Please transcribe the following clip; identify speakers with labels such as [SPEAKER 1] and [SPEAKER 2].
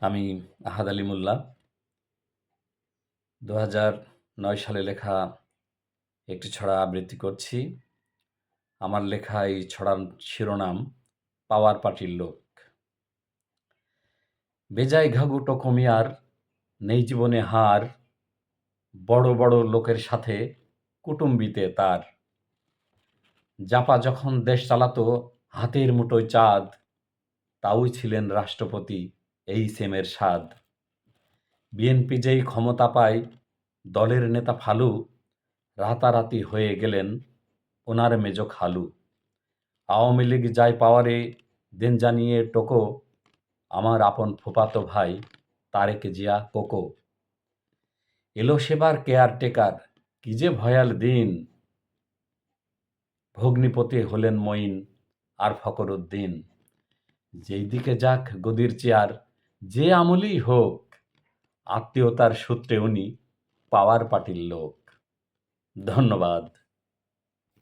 [SPEAKER 1] আমি আহাদ আলী মোল্লা। দু নয় সালে লেখা একটি ছড়া আবৃত্তি করছি। আমার লেখা এই ছড়ার শিরোনাম, পাওয়ার পার্টির লোক। বেজায় ঘাঘু টকমিয়ার, নেই জীবনে হার, বড় বড় লোকের সাথে কুটুম্বিতে তার। জাপা যখন দেশ চালাতো, হাতের মুঠোয় চাঁদ, তাওই ছিলেন রাষ্ট্রপতি এই সেমের স্বাদ। বিএনপি যেই ক্ষমতা পায়, দলের নেতা ফালু রাতারাতি হয়ে গেলেন ওনার মেজ খালু। আওয়ামী লীগ যায় পাওয়ারে দেন জানিয়ে টোকো, আমার আপন ফুপাতো ভাই তারেক জিয়া কোকো। এলো সেবার কেয়ার টেকার কি যে ভয়াল দিন। ভগ্নিপতি হলেন মঈন আর ফকর উদ্দিন যেই দিকে যাক গদির চেয়ার যে আমলই হোক আত্মীয়তার সূত্রে উনি পাওয়ার পার্টির লোক। ধন্যবাদ।